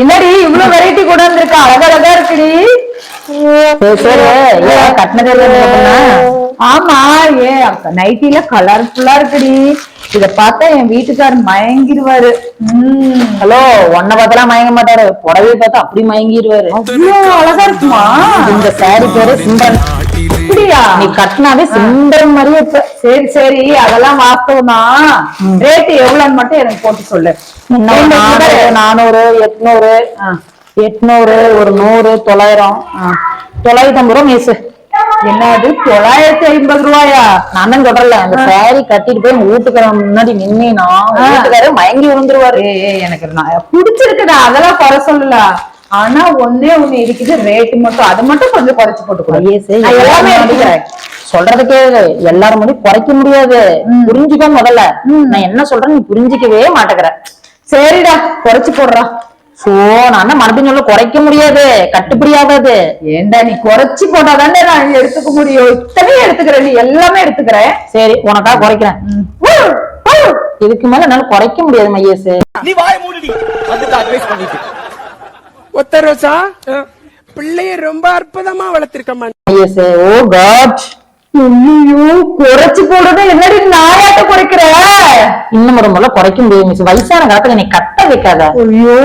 என்னடி இவ்வளவு வெரைட்டி கூட வந்திருக்கா? அழகழகா இருக்குடி. கட்டினதே ஆமா ஏ நைட்டில கலர்ஃபுல்லா இருக்குடி. இத பார்த்தா என் வீட்டுக்காரர் மயங்கிடுவாரு உம் ஹலோ உன்னை பார்த்தலாம் மயங்க மாட்டாரு. புடவை பார்த்தா அப்படி மயங்கிடுவாரு அவ்வளோ அழகா இருக்குமா? இந்த சாரி பேரு சிம்ரன். அப்படியா நீ கட்டினாவே சிம்ரன் மாதிரியே இருப்ப. சரி சரி அதெல்லாம் வாஸ்தவம் ரேட்டு எவ்வளவுன்னு மட்டும் எனக்கு போட்டு சொல்லு. நானூறு, எட்நூறு எட்நூறு ஒரு நூறு தொள்ளாயிரம். தொள்ளாயிரத்தி ஐம்பது ரூபா மீசு. என்னது தொள்ளாயிரத்தி ஐம்பது ரூபாயா? நான் தான் சொல்றேன்ல அந்த சாரி கட்டிட்டு போய் உங்க வீட்டுக்காரன் முன்னாடி நின்னா வீட்டுக்காரரு மயங்கி விழுந்துருவாரு. எனக்கு நான் பிடிச்சிருக்குடா அதெல்லாம் குறை சொல்லல. ஆனா ஒண்ணே ஒண்ணு இருக்குது ரேட் மட்டும் அது மட்டும் கொஞ்சம் குறைச்சு போட்டு கொடு. ஐயசே, நான் எல்லாமே எடுத்துக்கிறேன். சொல்றதுக்கே எல்லாரும் முடியும் குறைக்க முடியாது. புரிஞ்சுக்கோ முதல்ல. நான் என்ன சொல்றேன் நீ புரிஞ்சுக்கவே மாட்டேங்கிற. சரிடா குறைச்சு போடுறா. சோ நான் தான் மறுபடியும் சொல்ல குறைக்க முடியாது. கட்டுப்படி ஆகாது ஏண்டா நீ குறைச்சு போட்டாதானே நான் எடுத்துக்க முடியும். இத்தனையும் எடுத்துக்கிறேன் நீ எல்லாமே எடுத்துக்கிறேன். சரி உனக்காக குறைக்கிறேன். இதுக்கு மேல என்னால குறைக்க முடியாது மையேசு. ஒத்த ரோசா? பிள்ளைய ரொம்ப அற்புதமா வளர்த்திருக்கம்மா. ஓ காட். ஐயோ குறைச்சு போடுறது என்னடி நாயாட்ட குறைக்கிற? இன்னும் ஒரு முறை குறைக்க முடியாது மிஸ் வயசான காலத்துல நீ கட்ட வைக்காத. ஐயோ.